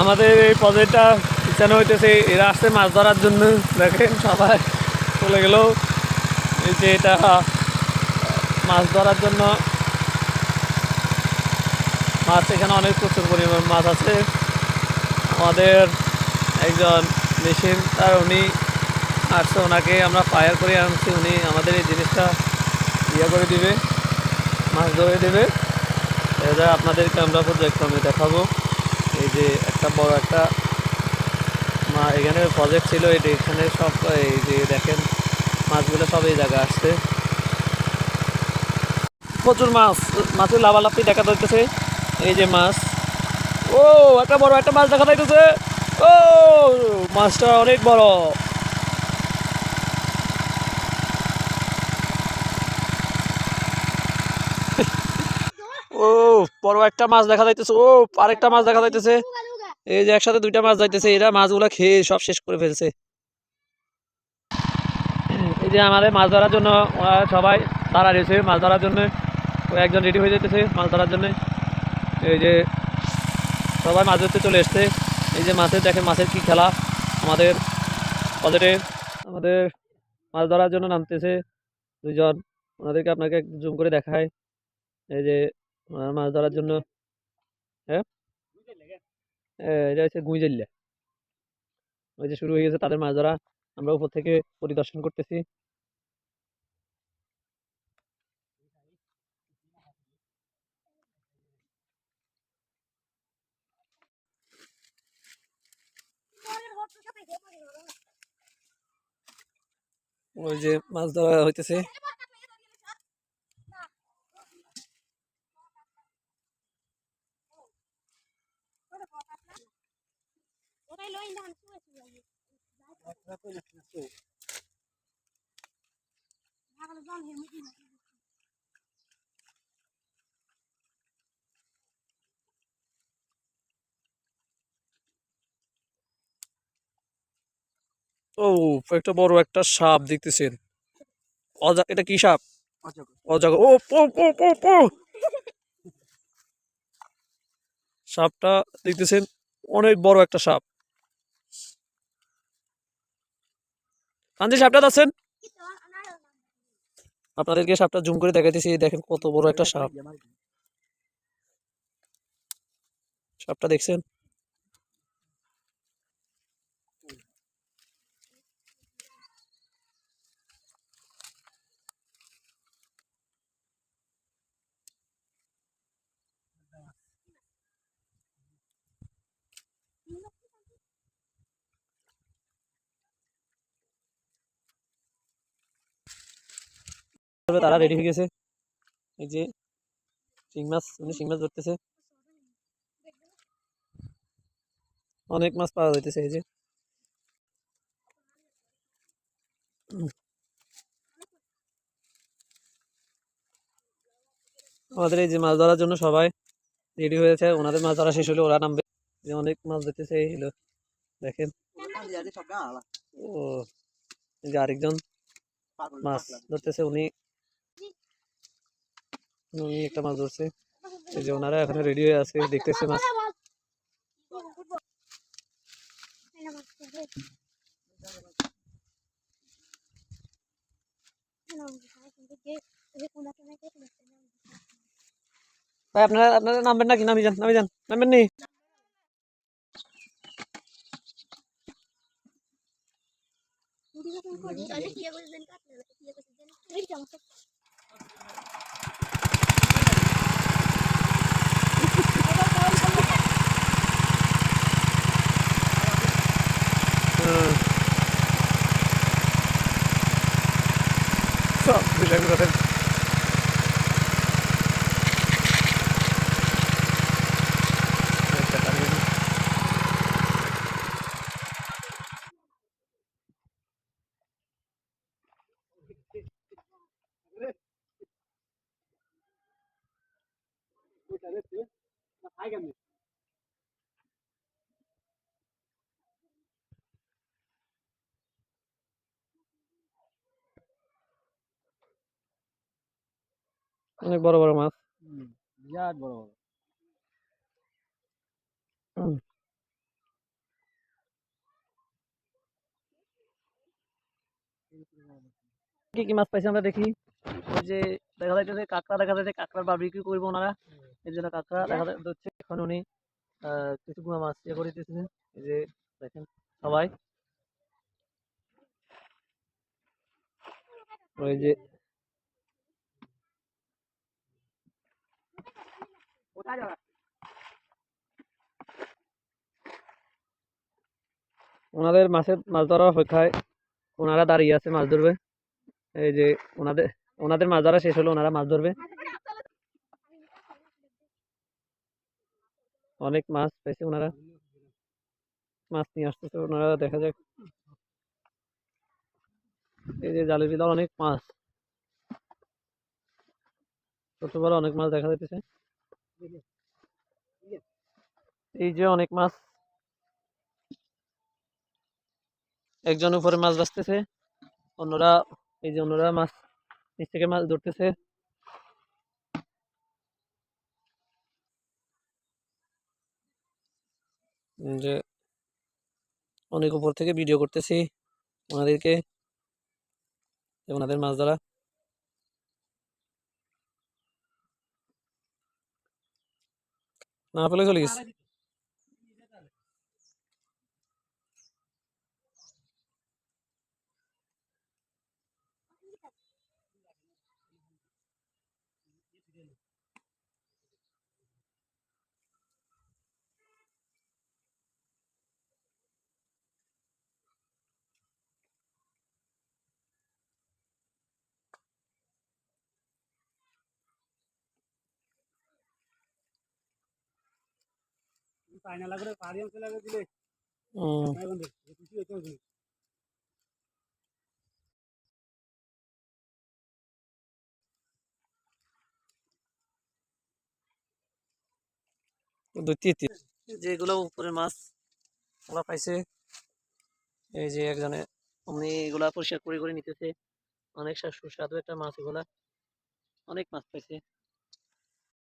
আমাদের এই পদের,টা পিছানো হইতেছে এরা আসছে মাছ ধরার জন্য। দেখেন সবাই চলে গেল। এই যে এটা মাছ ধরার জন্য। মাছ এখানে অনেক প্রচুর পরিমাণ মাছ আছে। আমাদের একজন মেশিন তার উনি আসছে ওনাকে আমরা ফায়ার করে আনছি। উনি আমাদের এই জিনিসটা ইয়ে করে দিবে মাছ ধরে দেবে। এটা আপনাদেরকে আমরা পর্যায়ক্রমে দেখাবো। এই যে একটা বড় একটা, মা, এখানে প্রজেক্ট ছিল এটা এখানে সব, এই যে দেখেন, মাছগুলো সব এই জায়গায় আসছে। প্রচুর মাছ, মাছের লাভালাভি দেখা যাইতেছে। এই যে মাছ। ও, একটা বড় একটা মাছ দেখা যাইতেছে। ও, মাছটা অনেক বড়। ও বড় একটা মাছ দেখা যাইতেছে। ও আরেকটা মাছ দেখা যাইতেছে। এই যে একসাথে দুইটা মাছ যাইতেছে, এরা মাছগুলো খেয়ে সব শেষ করে ফেলছে। এই যে আমাদের মাছ ধরার জন্য, ওরা সবাই তারা রয়েছে। মাছ ধরার জন্য একজন রেডি হয়ে যেতেছে মাছ ধরার জন্য। এই যে সবাই মাছ ধরতে চলে এসছে। এই যে মাছের, দেখেন মাছের কি খেলা। আমাদের পকেটে আমাদের মাছ ধরার জন্য নামতেছে দুজন ওনাদেরকে আপনাকে জুম করে দেখায়। এই যে মাছ ধরার জন্য হ্যাঁ? এটা হচ্ছে গুইজাল্লা ওই যে শুরু হয়ে গেছে তাদের মাছ ধরা। আমরা উপর থেকে পরিদর্শন করতেছি। ওই যে মাছ ধরা হইতেছে। ও, একটা বড় একটা সাপ দেখতেছেন। অজা, এটা কি সাপ? অজাগর। ও সাপটা দেখতেছেন, অনেক বড় একটা সাপ। কাঞ্জি সাপটা আছেন? আপনাদেরকে সাপটা জুম করে দেখাইতেছি, দেখেন কত বড় একটা সাপ। সাপটা দেখছেন? তবে তারা রেডি হয়ে গেছে। এই যে শিং মাছ উনি শিং মাছ ধরতেছে। অনেক মাছ পাওয়া যাইতেছে, এই যে। আমাদের এই যে মাছ ধরার জন্য সবাই রেডি হয়েছে ওনাদের মাছ ধরা শেষ হলে, ওরা নামবে। যে অনেক মাছ ধরতেছে, এই হলো, দেখেন। ও আরেকজন মাছ ধরতেছে, উনি উনি একটা মাছ ধরছে এই যে ওনারা এখানে রেডি হয়ে আছে দেখতেছে মাছ ভাই আপনারা আপনারা নামবেন নাকি নামি যান নামি যান নামবেন নি হুম। অনেক বড় বড় মাছ। বিরাট বড় বড়। কি কি মাছ পাইছে আমরা দেখি। ওই যে দেখা যাইতেছে কাঁকড়া দেখা যাচ্ছে কাঁকড়ার বারবিকিউ করব ওনারা? এই জন্য কাঁকড়া দেখা যাচ্ছে এখন উনি কিছু গুঁড়া মাছ ইয়ে করে দিতেছেন এই যে দেখেন সবাই। ওই যে ওনাদের মাছের মাছ ধরার অপেক্ষায় ওনারা দাঁড়িয়ে আছে মাছ ধরবে। এই যে ওনাদের ওনাদের মাছ ধরা শেষ হলো ওনারা মাছ ধরবে। অনেক মাছ পেয়েছে ওনারা মাছ নিয়ে আসতেছে ওনারা দেখা যাক। এই যে জালের ভিতরে অনেক মাছ। ছোট বড় অনেক মাছ দেখা যাইতেছে। এই যে অনেক মাছ। একজন উপরে মাছ বাঁচতেছে অন্যরা, এই যে অন্যরা মাছ নিচ থেকে মাছ ধরতেছে। যে অনেক উপর থেকে ভিডিও করতেছি ওনাদেরকে ওনাদের মাছ ধরা। না পেলে চলে গেছে। যেগুলো উপরে মাছ ওরা পাইছে, এই যে একজনে, উনি এগুলা পরিষ্কার করে করে নিতেছে। অনেক সুস্বাদু একটা মাছ এগুলা। অনেক মাছ পাইছে।